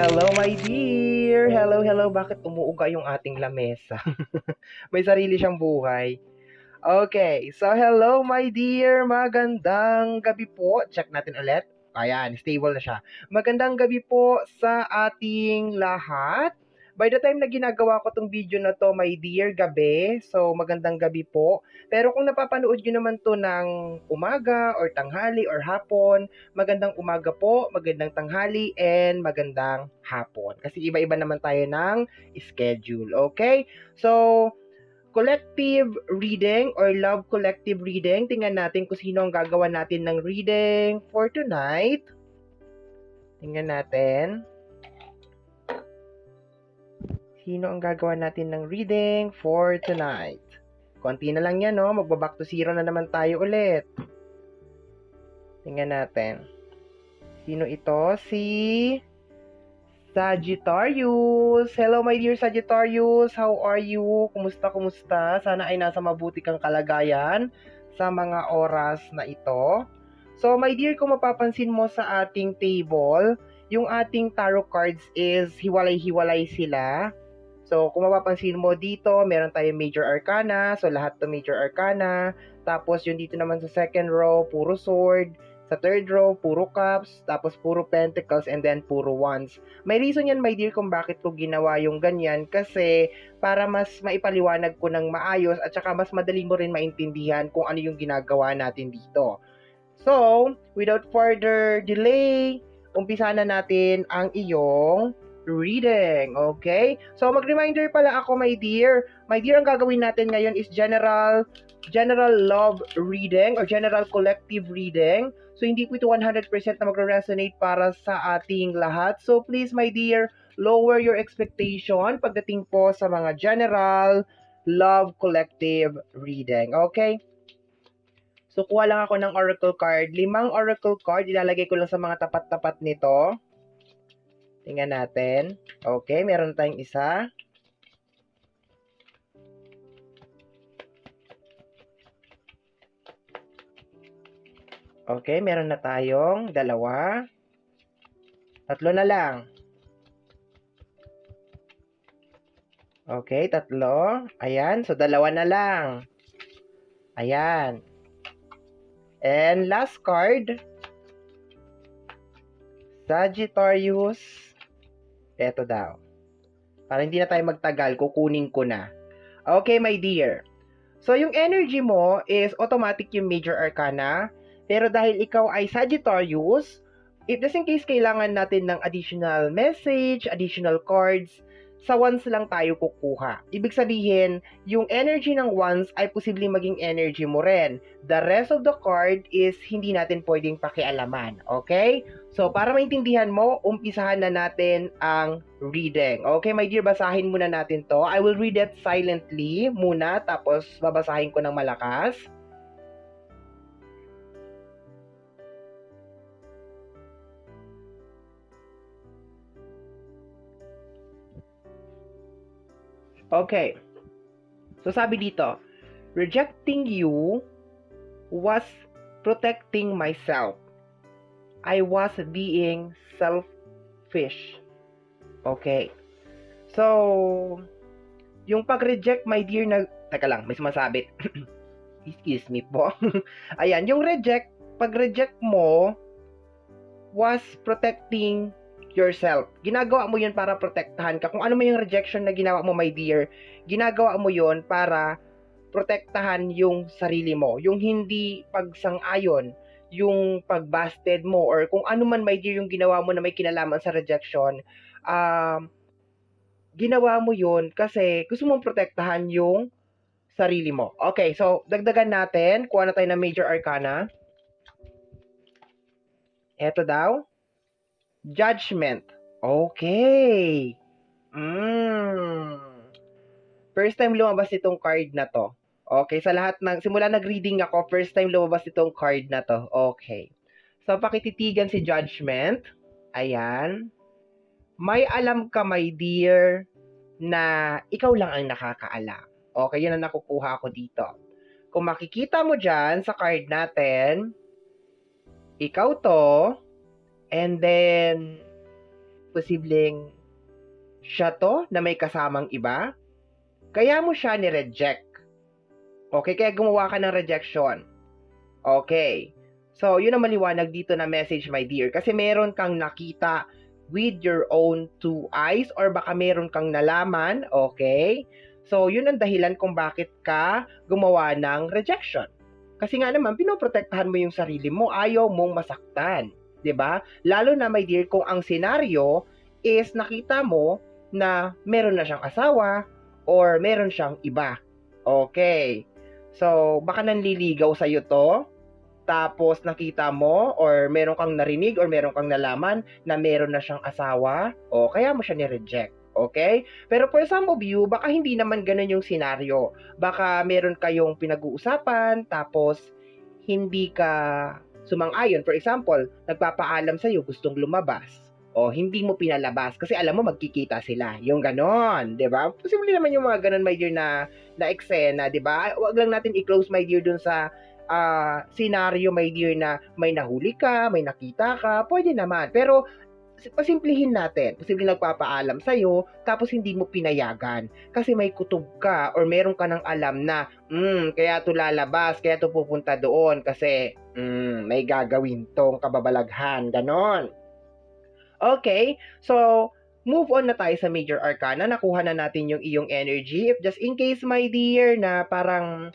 Hello, my dear! Hello, hello. Bakit umuuga yung ating lamesa? May sarili siyang buhay. Okay, so hello, my dear. Magandang gabi po. Check natin ulit. Ayan, stable na siya. Magandang gabi po sa ating lahat. By the time na ginagawa ko tong video na to, my dear, gabi. So, magandang gabi po. Pero kung napapanood nyo naman to ng umaga or tanghali or hapon, magandang umaga po, magandang tanghali, and magandang hapon. Kasi iba-iba naman tayo ng schedule. Okay? So, collective reading or love collective reading. Tingnan natin kung sino ang gagawa natin ng reading for tonight. Tingnan natin. Sino ang gagawa natin ng reading for tonight? Konti na lang yan, no? Magbaback to zero na naman tayo ulit. Tingnan natin. Sino ito? Si Sagittarius. Hello, my dear Sagittarius. How are you? Kumusta, kumusta? Sana ay nasa mabuti kang kalagayan sa mga oras na ito. So, my dear, kung mapapansin mo sa ating table, yung ating tarot cards is hiwalay-hiwalay sila. So, kung mapapansin mo dito, meron tayong major arcana. So, lahat to major arcana. Tapos, yung dito naman sa second row, puro sword. Sa third row, puro cups. Tapos, puro pentacles. And then, puro wands. May reason yan, my dear, kung bakit ko ginawa yung ganyan. Kasi, para mas maipaliwanag ko ng maayos at saka mas madali mo rin maintindihan kung ano yung ginagawa natin dito. So, without further delay, umpisa na natin ang iyong reading. Okay? So, mag-reminder pala ako, my dear. My dear, ang gagawin natin ngayon is general general love reading or general collective reading. So, hindi po ito 100% na magre-resonate para sa ating lahat. So, please, my dear, lower your expectation pagdating po sa mga general love collective reading. Okay? So, kuha lang ako ng oracle card. Limang oracle card, ilalagay ko lang sa mga tapat-tapat nito. Tingnan natin. Okay, meron tayong isa. Okay, meron na tayong dalawa. Tatlo na lang. Okay, tatlo. Ayan, so dalawa na lang. Ayan. And last card. Sagittarius. Eto daw. Para hindi na tayo magtagal, kukunin ko na. Okay, my dear. So, yung energy mo is automatic yung major arcana. Pero dahil ikaw ay Sagittarius, if just in case kailangan natin ng additional message, additional cards, sa wands lang tayo kukuha. Ibig sabihin, yung energy ng wands ay posibleng maging energy mo rin. The rest of the card is hindi natin pwedeng pakialaman. Okay? So, para maintindihan mo, umpisahan na natin ang reading. Okay, my dear, basahin muna natin to. I will read it silently muna, tapos babasahin ko ng malakas. Okay. So sabi dito, rejecting you was protecting myself. I was being selfish. Okay. So, yung pag-reject, my dear, na... Teka lang, may sumasabit. Excuse me po. Ayan, yung reject, pag-reject mo was protecting yourself. Ginagawa mo yun para protektahan ka. Kung ano mo yung rejection na ginawa mo, my dear, ginagawa mo yun para protektahan yung sarili mo. Yung hindi pagsang-ayon, yung pagbasted mo, or kung ano man, my dear, yung ginawa mo na may kinalaman sa rejection, um, ginawa mo yun kasi gusto mong protektahan yung sarili mo. Okay, so dagdagan natin. Kuha na tayo ng major arcana. Eto daw. Judgment. Okay. Mm. First time lumabas itong card na to. Okay, sa lahat ng, simula nag-reading ako, first time lumabas itong card na to. Okay. So, pakititigan si Judgment. Ayan. May alam ka, my dear, na ikaw lang ang nakakaalam. Okay, yun ang nakukuha ko dito. Kung makikita mo dyan sa card natin, ikaw to, And then, posibleng siya to na may kasamang iba. Kaya mo siya ni-reject. Okay, kaya gumawa ka ng rejection. Okay. So, yun ang maliwanag dito na message, my dear. Kasi meron kang nakita with your own two eyes or baka meron kang nalaman, okay? So, yun ang dahilan kung bakit ka gumawa ng rejection. Kasi nga naman, pinoprotektahan mo yung sarili mo, ayaw mong masaktan. 'Di ba? Lalo na my dear kung ang senaryo is nakita mo na meron na siyang asawa or meron siyang iba. Okay. So, baka nanliligaw sa iyo to, tapos nakita mo or meron kang narinig or meron kang nalaman na meron na siyang asawa, o kaya mo siya ni-reject. Okay? Pero for some of you, baka hindi naman ganun yung senaryo. Baka meron kayong pinag-uusapan, tapos hindi ka sumang-ayon. For example, nagpapaalam sa iyo gustong lumabas o hindi mo pinalabas kasi alam mo magkikita sila. Yung ganon, 'di ba? Posible naman yung mga ganon my dear na na eksena, 'di ba? Wag lang natin i-close my dear dun sa uh, scenario my dear na may nahuli ka, may nakita ka, pwede naman. Pero pasimplihin natin. Posibleng nagpapaalam sa'yo, tapos hindi mo pinayagan. Kasi may kutob ka or meron ka ng alam na, hmm, kaya to lalabas, kaya to pupunta doon kasi hmm, may gagawin tong kababalaghan. Ganon. Okay, so move on na tayo sa major arcana. Nakuha na natin yung iyong energy. If just in case, my dear, na parang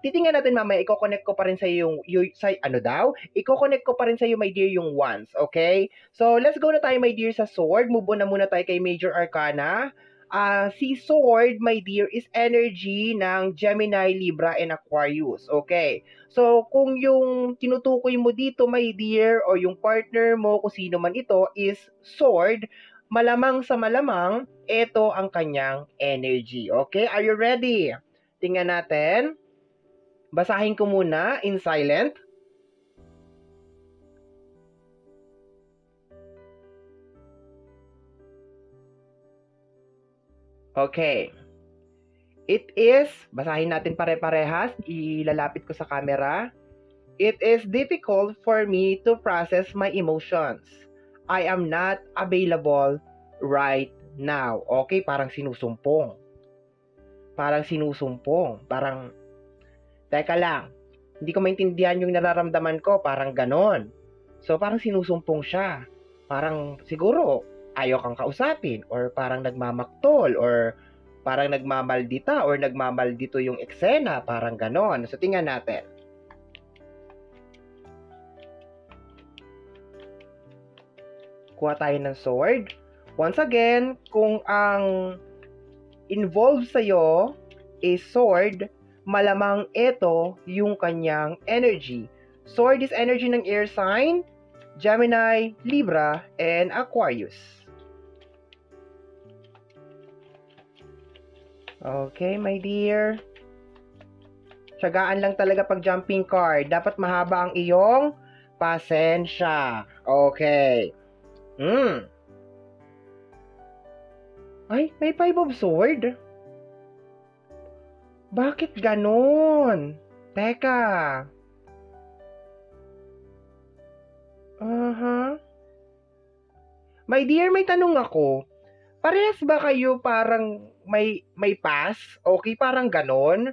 titingnan natin mamaya, i-connect ko pa rin sa yung, yung sa, ano daw? I-connect ko pa rin sa iyo, my dear, yung ones, okay? So, let's go na tayo, my dear, sa sword. Move on na muna tayo kay Major Arcana. Uh, si sword, my dear, is energy ng Gemini, Libra, and Aquarius, okay? So, kung yung tinutukoy mo dito, my dear, o yung partner mo, kung sino man ito, is sword, malamang sa malamang, ito ang kanyang energy, okay? Are you ready? Tingnan natin. Basahin ko muna in silent. Okay. It is, basahin natin pare-parehas, ilalapit ko sa camera. It is difficult for me to process my emotions. I am not available right now. Okay, parang sinusumpong. Parang sinusumpong. Parang teka lang, hindi ko maintindihan yung nararamdaman ko, parang ganon. So, parang sinusumpong siya. Parang siguro, ayaw kang kausapin, or parang nagmamaktol, or parang nagmamaldita, or nagmamaldito yung eksena, parang ganon. So, tingnan natin. Kuha tayo ng sword. Once again, kung ang involved sa'yo is sword, malamang ito yung kanyang energy. Sword is energy ng air sign, Gemini, Libra, and Aquarius. Okay, my dear. Tsagaan lang talaga pag jumping card. Dapat mahaba ang iyong pasensya. Okay. Hmm. Ay, may five of sword. Bakit ganon? Teka. Uh-huh. My dear, may tanong ako. Parehas ba kayo parang may may pass? Okay, parang ganon?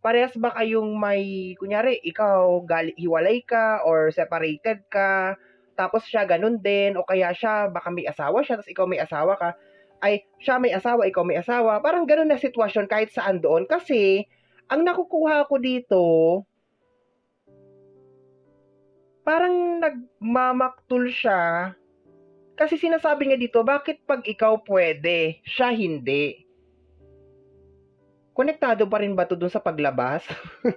Parehas ba kayong may, kunyari, ikaw gali, hiwalay ka or separated ka, tapos siya ganun din, o kaya siya, baka may asawa siya, tapos ikaw may asawa ka, ay siya may asawa, ikaw may asawa. Parang ganun na sitwasyon kahit saan doon. Kasi, ang nakukuha ko dito, parang nagmamaktul siya. Kasi sinasabi niya dito, bakit pag ikaw pwede, siya hindi? Konektado pa rin ba to dun sa paglabas?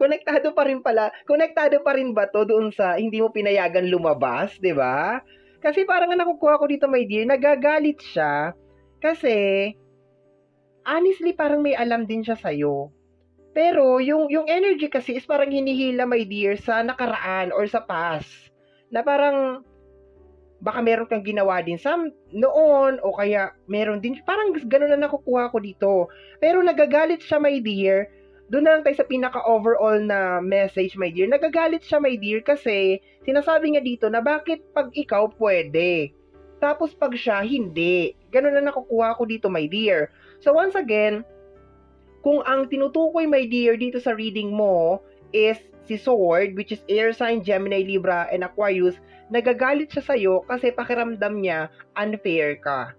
konektado pa rin pala, konektado pa rin ba to doon sa hindi mo pinayagan lumabas, 'di ba? Kasi parang ang nakukuha ko dito, my dear, nagagalit siya kasi honestly parang may alam din siya sa'yo. Pero yung yung energy kasi is parang hinihila my dear sa nakaraan or sa past. Na parang baka meron kang ginawa din sa noon o kaya meron din parang ganoon na nakukuha ko dito. Pero nagagalit siya my dear doon na lang tayo sa pinaka-overall na message, my dear. Nagagalit siya, my dear, kasi sinasabi niya dito na bakit pag ikaw pwede. Tapos pag siya, hindi. Ganun na nakukuha ko dito, my dear. So once again, kung ang tinutukoy, my dear, dito sa reading mo is si Sword, which is air sign, Gemini, Libra, and Aquarius, nagagalit siya sa'yo kasi pakiramdam niya unfair ka.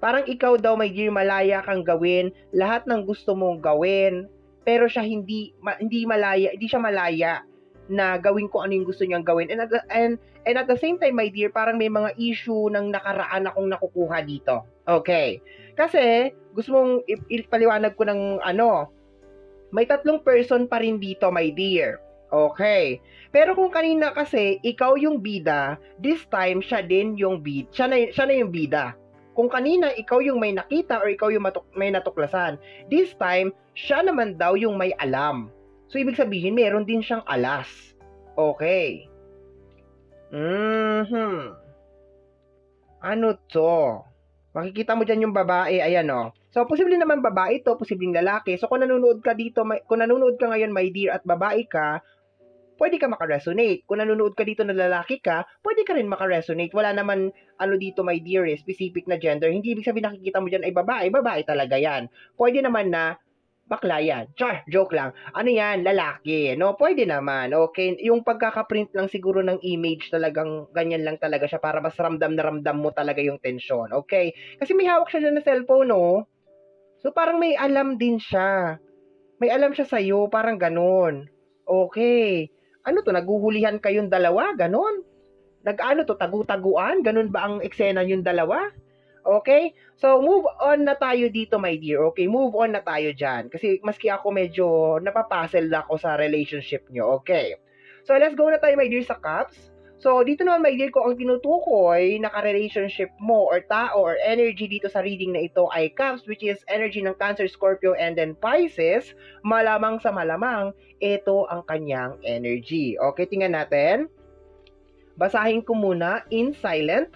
Parang ikaw daw, my dear, malaya kang gawin, lahat ng gusto mong gawin, pero siya hindi ma, hindi malaya, hindi siya malaya na gawin ko ano yung gusto niyang gawin. And at, the, and, and at the same time, my dear, parang may mga issue ng nakaraan akong nakukuha dito. Okay. Kasi, gusto mong ipaliwanag ko ng ano, may tatlong person pa rin dito, my dear. Okay. Pero kung kanina kasi, ikaw yung bida, this time, siya din yung bid. Siya na, siya na yung bida. Kung kanina, ikaw yung may nakita or ikaw yung matuk- may natuklasan. This time, siya naman daw yung may alam. So, ibig sabihin, meron din siyang alas. Okay. Mhm. Ano to? Makikita mo dyan yung babae, ayan o. Oh. So, posible naman babae to, posibleng lalaki. So, kung nanonood ka dito, may, kung nanonood ka ngayon, my dear, at babae ka, pwede ka makaresonate. Kung nanonood ka dito na lalaki ka, pwede ka rin makaresonate. Wala naman, ano dito, my dear, eh, specific na gender. Hindi ibig sabihin nakikita mo dyan ay babae, babae talaga yan. Pwede naman na bakla yan. Char, joke lang. Ano yan? Lalaki. No? Pwede naman. Okay. Yung pagkakaprint lang siguro ng image talagang ganyan lang talaga siya para mas ramdam na ramdam mo talaga yung tension. Okay? Kasi may hawak siya dyan na cellphone, no? So, parang may alam din siya. May alam siya sa'yo. Parang ganun. Okay. Ano to? Naguhulihan kayong dalawa? Ganun? Nag-ano to? Tagu-taguan? Ganun ba ang eksena yung dalawa? Okay? So, move on na tayo dito, my dear. Okay, move on na tayo dyan. Kasi maski ako medyo napapuzzle ako sa relationship nyo. Okay. So, let's go na tayo, my dear, sa cups. So, dito naman, my dear, ko ang tinutukoy na ka-relationship mo or tao or energy dito sa reading na ito ay cups, which is energy ng Cancer, Scorpio, and then Pisces, malamang sa malamang, ito ang kanyang energy. Okay, tingnan natin. Basahin ko muna in silent.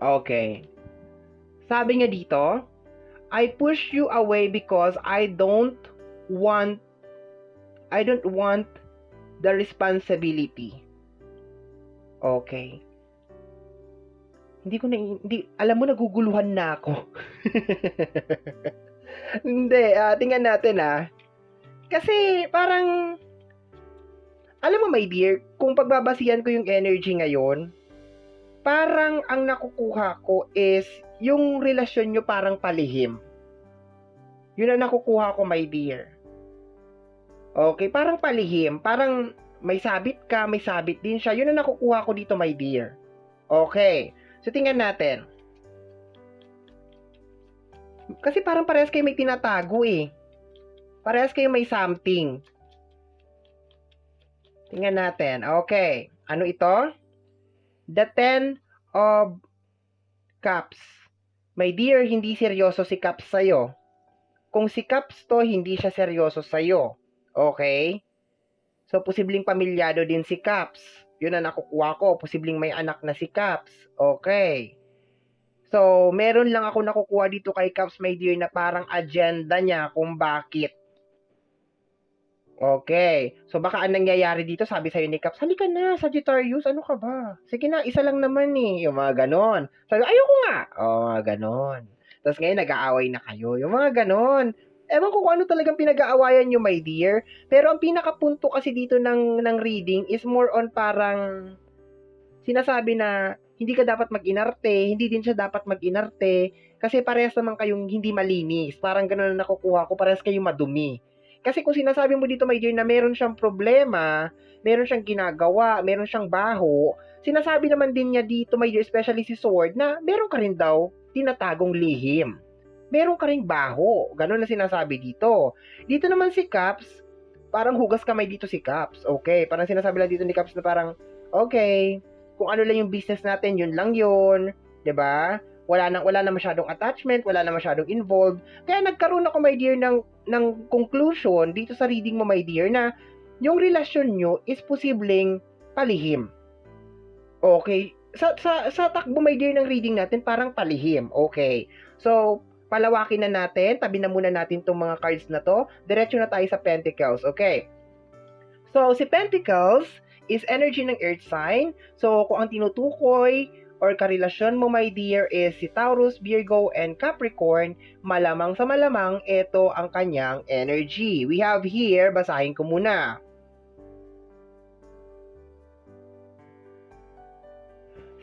Okay. Sabi niya dito, I push you away because I don't want I don't want the responsibility. Okay. Hindi ko na hindi alam mo naguguluhan na ako. hindi, uh, tingnan natin ah. Kasi parang alam mo my dear, kung pagbabasihan ko yung energy ngayon, parang ang nakukuha ko is yung relasyon nyo parang palihim. Yun ang nakukuha ko, my dear. Okay, parang palihim. Parang may sabit ka, may sabit din siya. Yun ang nakukuha ko dito, my dear. Okay. So, tingnan natin. Kasi parang parehas kayo may tinatago eh. Parehas kayo may something. Tingnan natin. Okay. Ano ito? The Ten of Cups. My dear, hindi seryoso si Cups sa'yo. Kung si Cups to, hindi siya seryoso sa'yo. Okay? So, posibleng pamilyado din si Cups. Yun ang nakukuha ko. Posibleng may anak na si Cups. Okay. So, meron lang ako nakukuha dito kay Cups, my dear, na parang agenda niya kung bakit Okay. So baka ang nangyayari dito, sabi sa'yo ni Caps, halika na, Sagittarius, ano ka ba? Sige na, isa lang naman eh. Yung mga ganon. Sabi, ayoko nga. O, oh, mga ganon. Tapos ngayon, nag-aaway na kayo. Yung mga ganon. Ewan ko kung ano talagang pinag-aawayan nyo, my dear. Pero ang pinakapunto kasi dito ng, ng reading is more on parang sinasabi na hindi ka dapat mag-inarte, hindi din siya dapat mag-inarte, kasi parehas naman kayong hindi malinis. Parang ganun na nakukuha ko, parehas kayong madumi. Kasi kung sinasabi mo dito, my dear, na meron siyang problema, meron siyang ginagawa, meron siyang baho, sinasabi naman din niya dito, my dear, especially si Sword, na meron ka rin daw tinatagong lihim. Meron ka rin baho. Ganun na sinasabi dito. Dito naman si Caps, parang hugas kamay dito si Caps. Okay, parang sinasabi lang dito ni Caps na parang, okay, kung ano lang yung business natin, yun lang yun. ba? wala na wala na masyadong attachment, wala na masyadong involved. Kaya nagkaroon ako my dear ng ng conclusion dito sa reading mo my dear na yung relasyon nyo is posibleng palihim. Okay. Sa, sa, sa takbo my dear ng reading natin parang palihim. Okay. So, palawakin na natin, tabi na muna natin tong mga cards na to. Diretso na tayo sa Pentacles. Okay. So, si Pentacles is energy ng earth sign. So, kung ang tinutukoy or karelasyon mo, my dear, is si Taurus, Virgo, and Capricorn, malamang sa malamang, ito ang kanyang energy. We have here, basahin ko muna.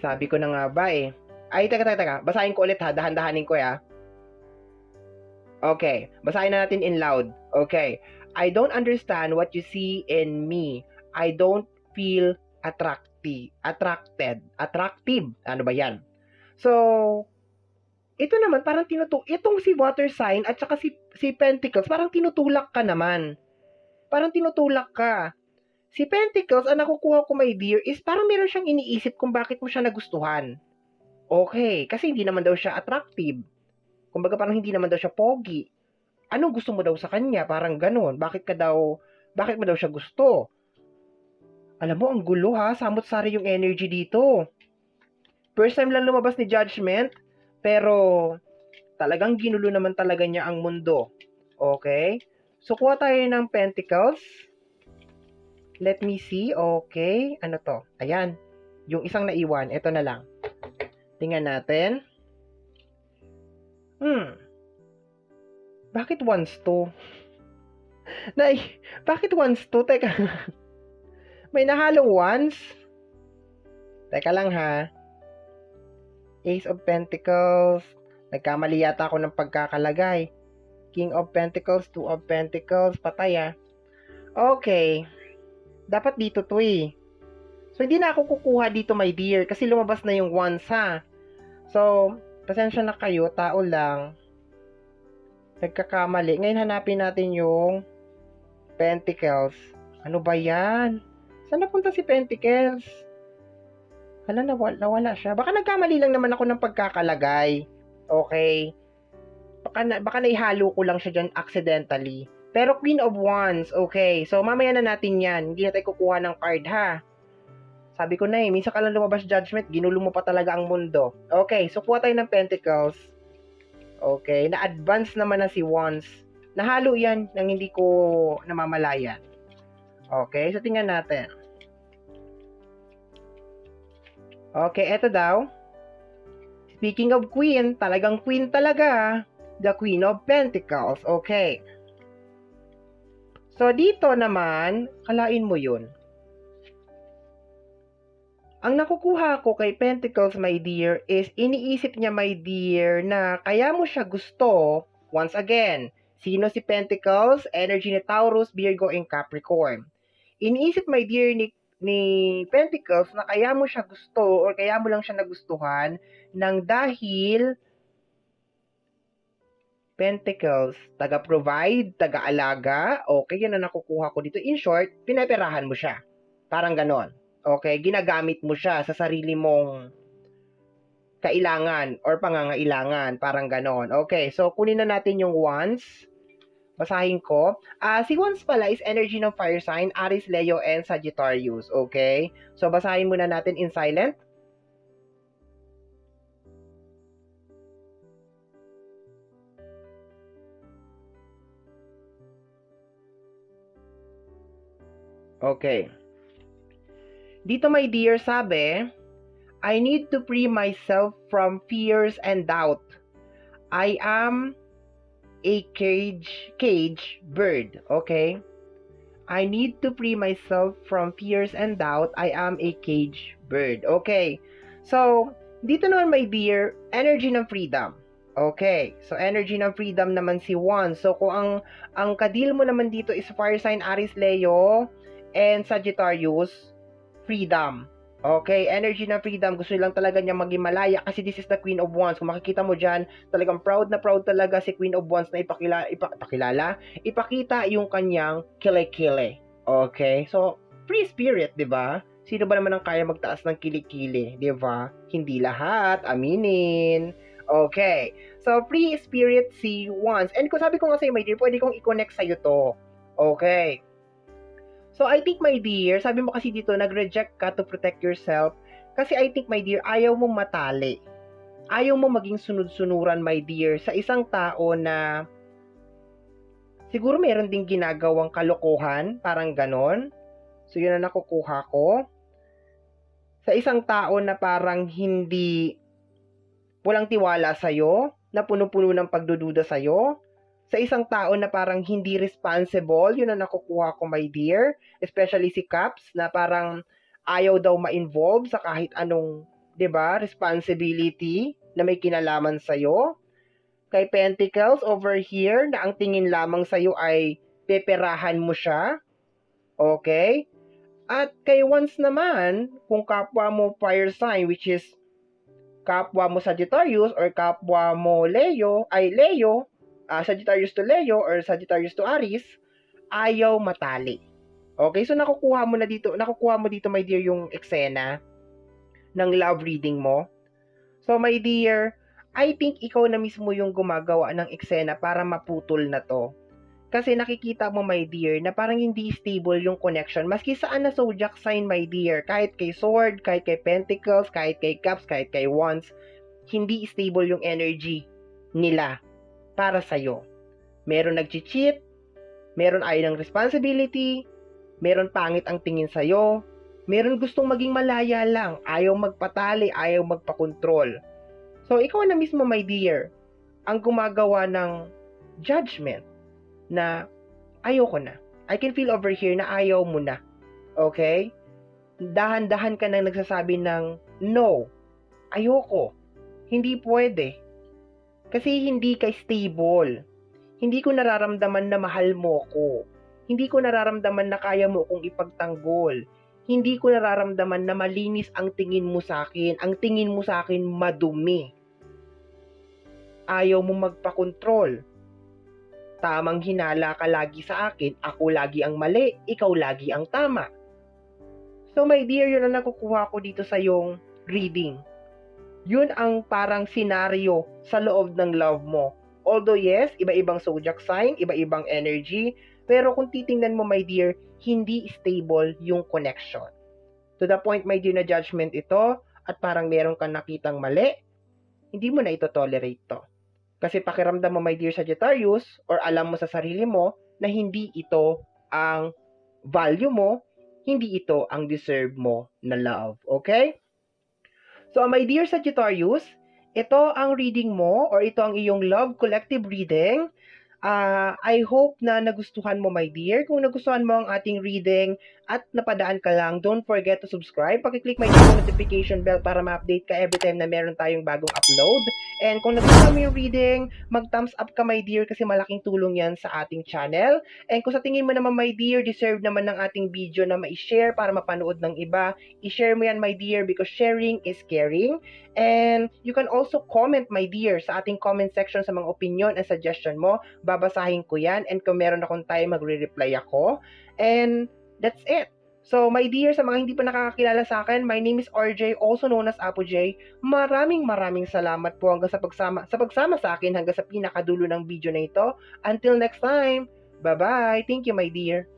Sabi ko na nga ba eh. Ay, teka, teka, teka. Basahin ko ulit ha. Dahan-dahanin ko ya. Okay. Basahin na natin in loud. Okay. I don't understand what you see in me. I don't feel attractive. Attracted. Attractive. Ano ba yan? So, ito naman, parang tinutu... Itong si water sign at saka si, si pentacles, parang tinutulak ka naman. Parang tinutulak ka. Si Pentacles, ang nakukuha ko, my dear, is parang meron siyang iniisip kung bakit mo siya nagustuhan. Okay, kasi hindi naman daw siya attractive. Kumbaga parang hindi naman daw siya pogi. Anong gusto mo daw sa kanya? Parang ganun. Bakit ka daw, bakit mo daw siya gusto? Alam mo, ang gulo ha. Samot-sari yung energy dito. First time lang lumabas ni Judgment, pero talagang ginulo naman talaga niya ang mundo. Okay? So, kuha tayo ng Pentacles. Let me see. Okay. Ano to? Ayan. Yung isang naiwan. Ito na lang. Tingnan natin. Hmm. Bakit once to? Nay, bakit once to? Teka. May nahalong once? Teka lang ha. Ace of Pentacles. Nagkamali yata ako ng pagkakalagay. King of Pentacles, Two of Pentacles. Patay ah. Okay. Dapat dito to eh. So, hindi na ako kukuha dito, my dear, kasi lumabas na yung once, ha? So, pasensya na kayo, tao lang. Nagkakamali. Ngayon, hanapin natin yung Pentacles. Ano ba yan? Saan napunta si Pentacles? Hala, nawala, nawala siya. Baka nagkamali lang naman ako ng pagkakalagay. Okay. Baka, na, baka naihalo ko lang siya dyan accidentally. Pero Queen of Wands, okay. So, mamaya na natin yan. Hindi na kukuha ng card, ha? Sabi ko na eh, minsan ka lang lumabas judgment, ginulo mo pa talaga ang mundo. Okay, so kuha tayo ng Pentacles. Okay, na-advance naman na si Wands. Nahalo yan nang hindi ko namamalayan. Okay, so tingnan natin. Okay, eto daw. Speaking of queen, talagang queen talaga. The Queen of Pentacles. Okay. So, dito naman, kalain mo yun. Ang nakukuha ko kay Pentacles, my dear, is iniisip niya, my dear, na kaya mo siya gusto, once again, sino si Pentacles? Energy ni Taurus, Virgo, and Capricorn. Iniisip, my dear, ni, ni Pentacles na kaya mo siya gusto or kaya mo lang siya nagustuhan nang dahil Pentacles, taga-provide, taga-alaga, okay, yan ang nakukuha ko dito. In short, pinaperahan mo siya. Parang ganon. Okay, ginagamit mo siya sa sarili mong kailangan or pangangailangan, parang ganon. Okay, so kunin na natin yung ones. Basahin ko. Uh, si Wands pala is energy ng fire sign, Aries, Leo, and Sagittarius. Okay? So, basahin muna natin in silent. Okay. Dito my dear sabi, I need to free myself from fears and doubt. I am a cage cage bird, okay? I need to free myself from fears and doubt. I am a cage bird. Okay. So, dito naman my dear, energy ng freedom. Okay. So, energy ng freedom naman si Juan. So, kung ang, ang kadil mo naman dito is fire sign Aries Leo, and Sagittarius, freedom. Okay, energy ng freedom. Gusto lang talaga niya maging malaya kasi this is the Queen of Wands. Kung makikita mo dyan, talagang proud na proud talaga si Queen of Wands na ipakila, ipakilala, ipakita yung kanyang kile-kile. Okay, so free spirit, di ba? Sino ba naman ang kaya magtaas ng kilikili, di ba? Hindi lahat, aminin. Okay, so free spirit si Wands. And kung sabi ko nga sa'yo, my dear, pwede kong i-connect sa'yo to. Okay, So I think my dear, sabi mo kasi dito, nag-reject ka to protect yourself. Kasi I think my dear, ayaw mong matali. Ayaw mo maging sunod-sunuran my dear sa isang tao na siguro meron ding ginagawang kalokohan, parang ganon. So, yun ang nakukuha ko. Sa isang tao na parang hindi walang tiwala sa'yo, na puno-puno ng pagdududa sa'yo, sa isang tao na parang hindi responsible, yun ang nakukuha ko, my dear. Especially si Caps, na parang ayaw daw ma-involve sa kahit anong, 'di ba, responsibility na may kinalaman sa'yo. Kay Pentacles over here, na ang tingin lamang sa'yo ay peperahan mo siya. Okay? At kay once naman, kung kapwa mo fire sign, which is kapwa mo Sagittarius or kapwa mo Leo, ay Leo, uh, Sagittarius to Leo or Sagittarius to Aries, ayaw matali. Okay, so nakukuha mo na dito, nakukuha mo dito my dear yung eksena ng love reading mo. So my dear, I think ikaw na mismo yung gumagawa ng eksena para maputol na to. Kasi nakikita mo, my dear, na parang hindi stable yung connection. Maski saan na zodiac sign, my dear, kahit kay Sword, kahit kay Pentacles, kahit kay Cups, kahit kay Wands, hindi stable yung energy nila para sa'yo. Meron nag-cheat, meron ayaw ng responsibility, meron pangit ang tingin sa'yo, meron gustong maging malaya lang, ayaw magpatali, ayaw magpakontrol. So, ikaw na mismo, my dear, ang gumagawa ng judgment na ayoko na. I can feel over here na ayaw mo na. Okay? Dahan-dahan ka nang nagsasabi ng no. Ayoko. Hindi pwede. Kasi hindi ka stable. Hindi ko nararamdaman na mahal mo ko. Hindi ko nararamdaman na kaya mo kong ipagtanggol. Hindi ko nararamdaman na malinis ang tingin mo sa akin. Ang tingin mo sa akin madumi. Ayaw mo magpakontrol tamang hinala ka lagi sa akin, ako lagi ang mali, ikaw lagi ang tama. So my dear, yun ang nakukuha ko dito sa yung reading. Yun ang parang senaryo sa loob ng love mo. Although yes, iba-ibang zodiac sign, iba-ibang energy, pero kung titingnan mo my dear, hindi stable yung connection. To the point my dear na judgment ito, at parang meron kang nakitang mali, hindi mo na ito tolerate to. Kasi pakiramdam mo, my dear Sagittarius, or alam mo sa sarili mo na hindi ito ang value mo, hindi ito ang deserve mo na love. Okay? So, my dear Sagittarius, ito ang reading mo or ito ang iyong love collective reading Uh, I hope na nagustuhan mo, my dear. Kung nagustuhan mo ang ating reading at napadaan ka lang, don't forget to subscribe. Pakiclick my notification bell para ma-update ka every time na meron tayong bagong upload. And kung nagustuhan mo yung reading, mag-thumbs up ka, my dear, kasi malaking tulong yan sa ating channel. And kung sa tingin mo naman, my dear, deserve naman ng ating video na ma-share para mapanood ng iba, i-share mo yan, my dear, because sharing is caring. And you can also comment, my dear, sa ating comment section sa mga opinion and suggestion mo. Babasahin ko yan. And kung meron akong time, magre-reply ako. And that's it. So, my dear, sa mga hindi pa nakakakilala sa akin, my name is RJ, also known as Apo J. Maraming maraming salamat po hanggang sa pagsama, sa pagsama sa akin hanggang sa pinakadulo ng video na ito. Until next time, bye-bye. Thank you, my dear.